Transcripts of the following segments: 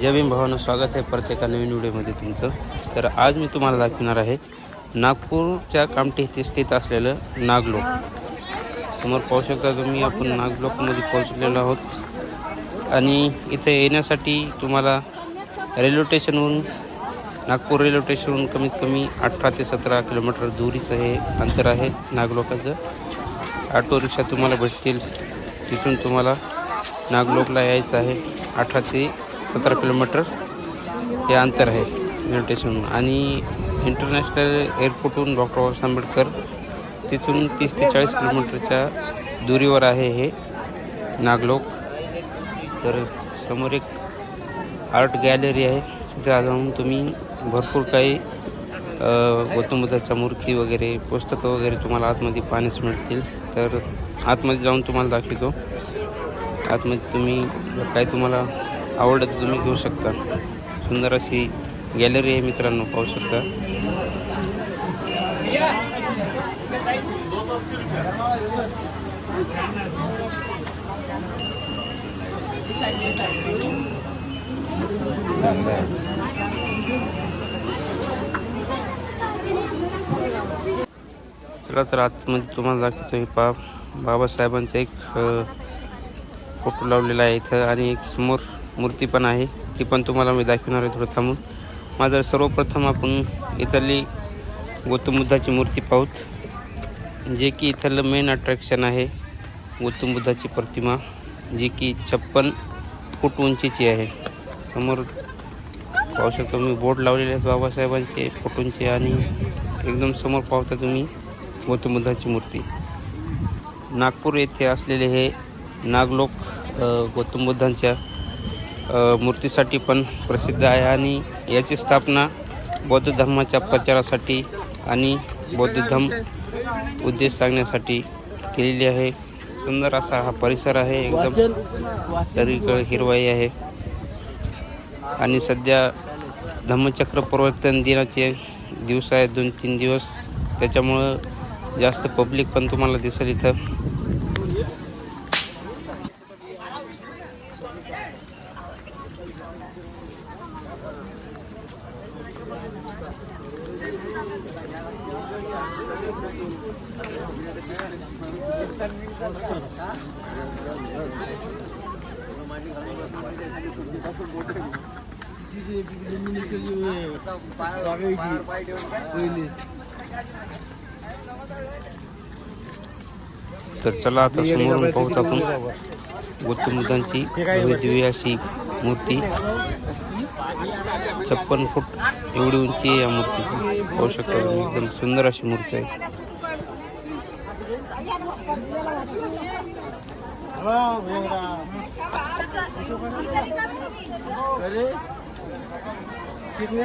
जय भीम भावानं स्वागत आहे परत एका नवीन व्हिडिओमध्ये तुमचं. तर आज मी तुम्हाला दाखवणार आहे नागपूरच्या कामठी येथे स्थित असलेलं नागलोक. समोर पाहू शकता तुम्ही आपण नागलोकमध्ये पोहोचलेलो आहोत. आणि इथे येण्यासाठी तुम्हाला रेल्वे स्टेशनहून नागपूर रेल्वे स्टेशनहून कमीत कमी अठरा ते सतरा किलोमीटर दुरीचं हे अंतर आहे नागलोकाचं. ऑटो रिक्षा तुम्हाला भेटतील. तिथून तुम्हाला नागलोकला यायचं आहे अठरा ते सतरा किलोमीटर हे अंतर आहे रेल्वे स्टेशन आणि इंटरनॅशनल एअरपोर्टहून डॉक्टर बाबासाहेब आंबेडकर तिथून तीस ते चाळीस किलोमीटरच्या दुरीवर आहे हे नागलोक. तर समोर एक आर्ट गॅलरी आहे. तिथे जाऊन तुम्ही भरपूर काही गौतम बुद्धाच्या मूर्ती वगैरे पुस्तकं वगैरे तुम्हाला आतमध्ये पाहण्यास मिळतील. तर आतमध्ये जाऊन तुम्हाला दाखवतो. आतमध्ये तुम्ही जर काही तुम्हाला आवडलं तर तुम्ही घेऊ शकता. सुंदर अशी गॅलरी आहे मित्रांनो पाहू शकता. चला तर आतमध्ये तुम्हाला दाखवतो हे पा बाबासाहेबांचा एक फोटो लावलेला आहे इथं आणि एक समोर मूर्ती पण आहे. ती पण तुम्हाला मी दाखवणार आहे थोडं थांबून. माझं सर्वप्रथम आपण इथली गौतम बुद्धाची मूर्ती पाहूत. जे की इथलं मेन अट्रॅक्शन आहे गौतम बुद्धाची प्रतिमा जी की छप्पन फूट उंचीची आहे. समोर पाहू शकता मी बोर्ड लावलेले आहेत बाबासाहेबांचे फोटोंचे आणि एकदम समोर पाहता तुम्ही गौतम बुद्धाची मूर्ती. नागपूर येथे असलेले हे नागलोक गौतम बुद्धांच्या मूर्तीसाठी पण प्रसिद्ध आहे आणि याची स्थापना बौद्ध धर्माच्या प्रचारासाठी आणि बौद्ध धर्म उद्देश सांगण्यासाठी केलेली आहे. सुंदर असा हा परिसर आहे एकदम सगळीकडे हिरवाई आहे. आणि सध्या धम्मचक्र प्रवर्तन दिनाचे दिवस आहेत दोन तीन दिवस. त्याच्यामुळं जास्त पब्लिक पण तुम्हाला दिसेल इथं. तर चला आता समोरून पाहूत आपण. गौतम बुद्धांची भव्य दिव्य अशी मूर्ती. छप्पन फूट एवढी उंची आहे या मूर्तीची पाहू शकता एकदम सुंदर अशी मूर्ती आहे. अरे कितने?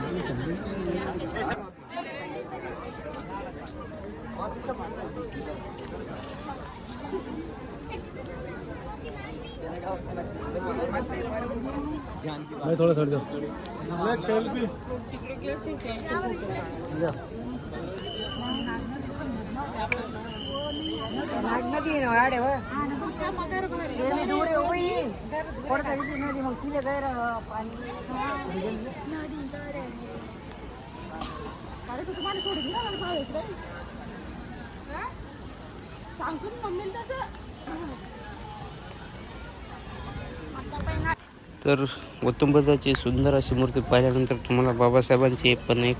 पाहायचं रे हा? सांगतो ना मम्मीला तसं आता पण ना- तर गौतमबुद्धाची सुंदर अशी मूर्ती पाहिल्यानंतर तुम्हाला बाबासाहेबांची पण एक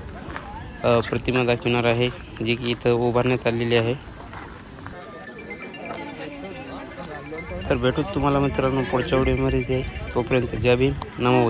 प्रतिमा दाखवणार आहे जी की इथं उभारण्यात आलेली आहे. तर भेटू तुम्हाला मित्रांनो पुढच्या व्हिडिओमध्ये तोपर्यंत जय भीम. नमो